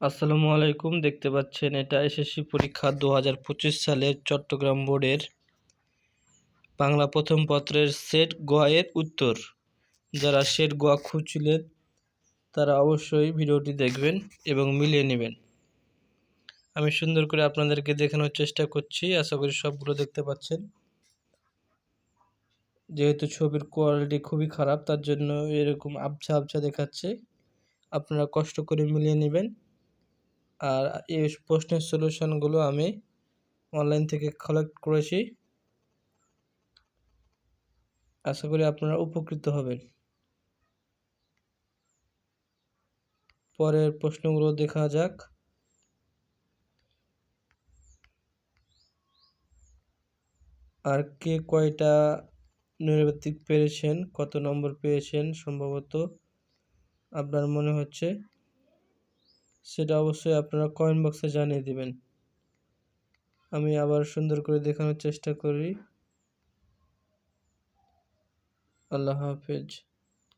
আসসালামু আলাইকুম। দেখতে পাচ্ছেন এটা এসএসসি পরীক্ষা দু হাজার পঁচিশ সালের চট্টগ্রাম বোর্ডের বাংলা প্রথম পত্রের সেট গোয়ের উত্তর। যারা সেট গোয়া খুঁজছিলেন, তারা অবশ্যই ভিডিওটি দেখবেন এবং মিলিয়ে নেবেন। আমি সুন্দর করে আপনাদেরকে দেখানোর চেষ্টা করছি, আশা করি সবগুলো দেখতে পাচ্ছেন। যেহেতু ছবির কোয়ালিটি খুবই খারাপ, তার জন্য এরকম আবছা আবছা দেখাচ্ছে। আপনারা কষ্ট করে মিলিয়ে নেবেন। আর এই প্রশ্নের সলিউশনগুলো আমি অনলাইন থেকে কালেক্ট করেছি। আশা করি আপনারা উপকৃত হবেন। পরের প্রশ্নগুলো দেখা যাক। আর কে কয়টা নৈর্ব্যক্তিক পেরেছেন, কত নম্বর পেয়েছেন, সম্ভবত আপনার মনে হচ্ছে। সেটা অবশ্যই আপনারা কমেন্ট বক্সে জানিয়ে দেবেন। আমি আবার সুন্দর করে দেখানোর চেষ্টা করি। আল্লাহ হাফেজ।